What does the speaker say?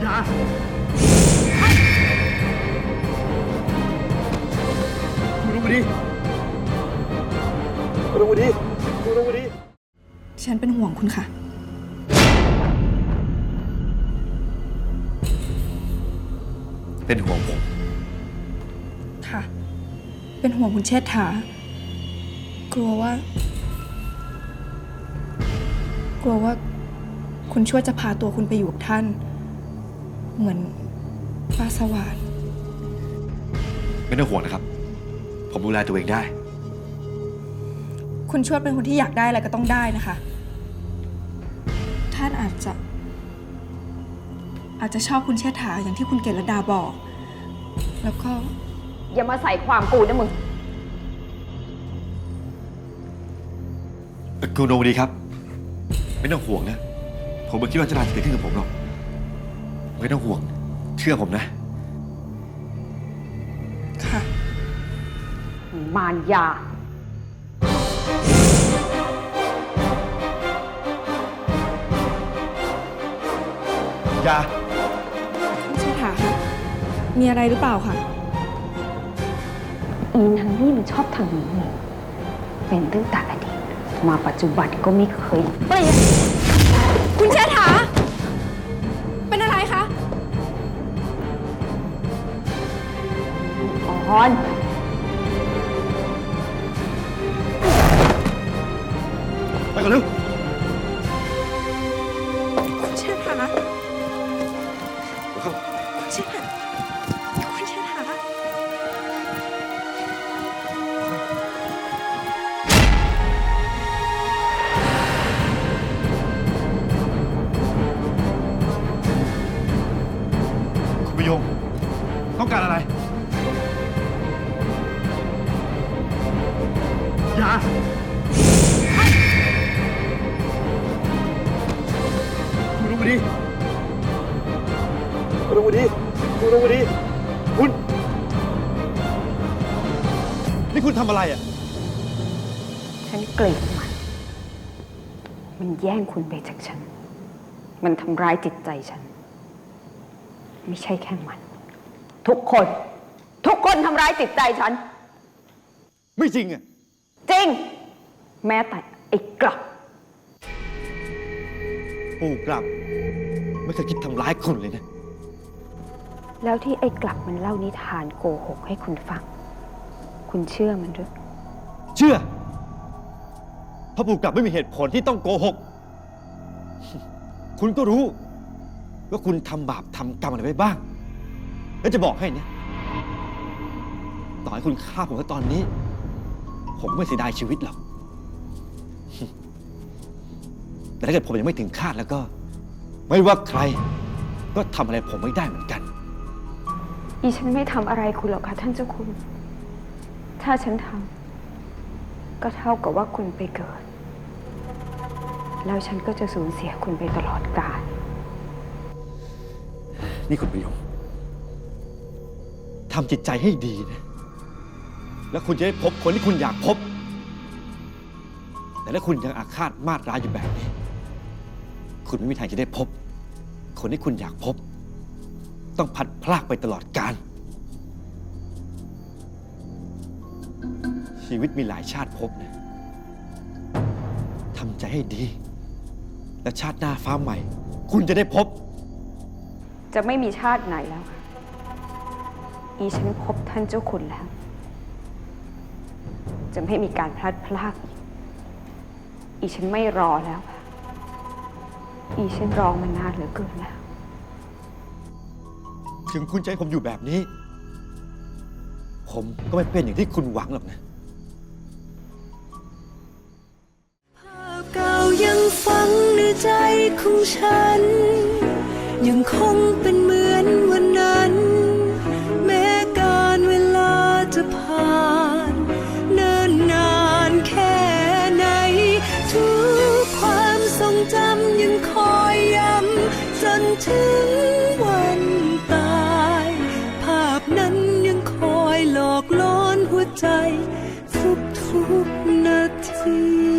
อย่าคุณลงมาดิคุณลงมาดิคุณลงมาดิฉันเป็นห่วงคุณค่ะ เป็นห่วงผม ค่ะ เป็นห่วงคุณเชษฐากลัวว่า กลัวว่า คุณช่วยจะพาตัวคุณไปอยู่กับท่าน เหมือนป้าสวาดไม่ต้องห่วงนะครับ ผมดูแลตัวเองได้ คุณชวดเป็นคนที่อยากได้อะไรก็ต้องได้นะคะ ท่านอาจจะ อาจจะชอบคุณเชษฐาอย่างที่คุณเกศรดาบอก แล้วก็ อย่ามาใส่ความกูนะมึง คุณลงมาดิครับ ไม่ต้องห่วงนะ ผมไม่คิดว่าจะราจะเกิดขึ้นกับผมหรอก ไม่ต้องห่วง เชื่อผมนะ ค่ะ มารยาอย่าคุณเชษฐาค่ะ มีอะไรหรือเปล่าคะอีนางนี่มันชอบทำนี้นี่เป็นตั้งแต่อดีตมาปัจจุบันก็ไม่เคยเปลี่ยนคุณเชษฐา อ่อนไปก่อนเร็วคุณเชษฐาเดี๋ยวเข้าคุณเชษฐาคุณเชษฐาคุณประยงต้องการอะไร อย่าคุณลงมาดิคุณลงมาดิคุณลงมาดิคุณ นี่คุณทำอะไรอะ ฉันเกลียดมัน มันแย่งคุณไปจากฉัน มันทำร้ายจิตใจฉัน ไม่ใช่แค่มัน ทุกคน ทุกคนทำร้ายจิตใจฉัน ไม่จริงอะ จริง แม้แต่ไอ้กลับ ปู่กลับ ไม่เคยคิดทำร้ายคุณเลยนะ แล้วที่ไอ้กลับมันเล่านิทานโกหกให้คุณฟัง คุณเชื่อมันหรือเชื่อเพราะปู่กลับไม่มีเหตุผลที่ต้องโกหก คุณก็รู้ ว่าคุณทำบาปทำกรรมอะไรไว้บ้าง แล้วจะบอกให้เนี่ยต่อให้คุณฆ่าผมก็ตอนนี้ ผมไม่เสียดายชีวิตหรอก แต่ถ้าเกิดผมยังไม่ถึงคาดแล้วก็ ไม่ว่าใคร ก็ทำอะไรผมไม่ได้เหมือนกัน อีฉันไม่ทำอะไรคุณหรอกค่ะท่านเจ้าคุณ ถ้าฉันทำก็เท่ากับว่าคุณไปเกิด แล้วฉันก็จะสูญเสียคุณไปตลอดกาล นี่คุณประโยงทำจิตใจให้ดีนะ แล้วคุณจะได้พบคนที่คุณอยากพบ แต่ถ้าคุณยังอาฆาตมาดร้ายอยู่แบบนี้ คุณไม่มีทางจะได้พบ คนที่คุณอยากพบ ต้องพัดพลากไปตลอดกาลชีวิตมีหลายชาติพบนะทำใจให้ดี และชาติหน้าฟ้าใหม่ คุณจะได้พบ จะไม่มีชาติไหนแล้วค่ะอีฉันพบท่านเจ้าคุณแล้ว จะไม่มีการพลัดพรากอีกอีฉันไม่รอแล้วค่ะ อีฉันรอมานานเหลือเกินแล้ว ถึงคุณจะให้ผมอยู่แบบนี้ ผมก็ไม่เป็นอย่างที่คุณหวังหรอกนะ ภาพเก่ายังฝังในใจของฉัน ยังคงเป็นเหมือน ถึงวันตาย ภาพนั้นยังคอยหลอกล้อหัวใจฟุบทุกนาที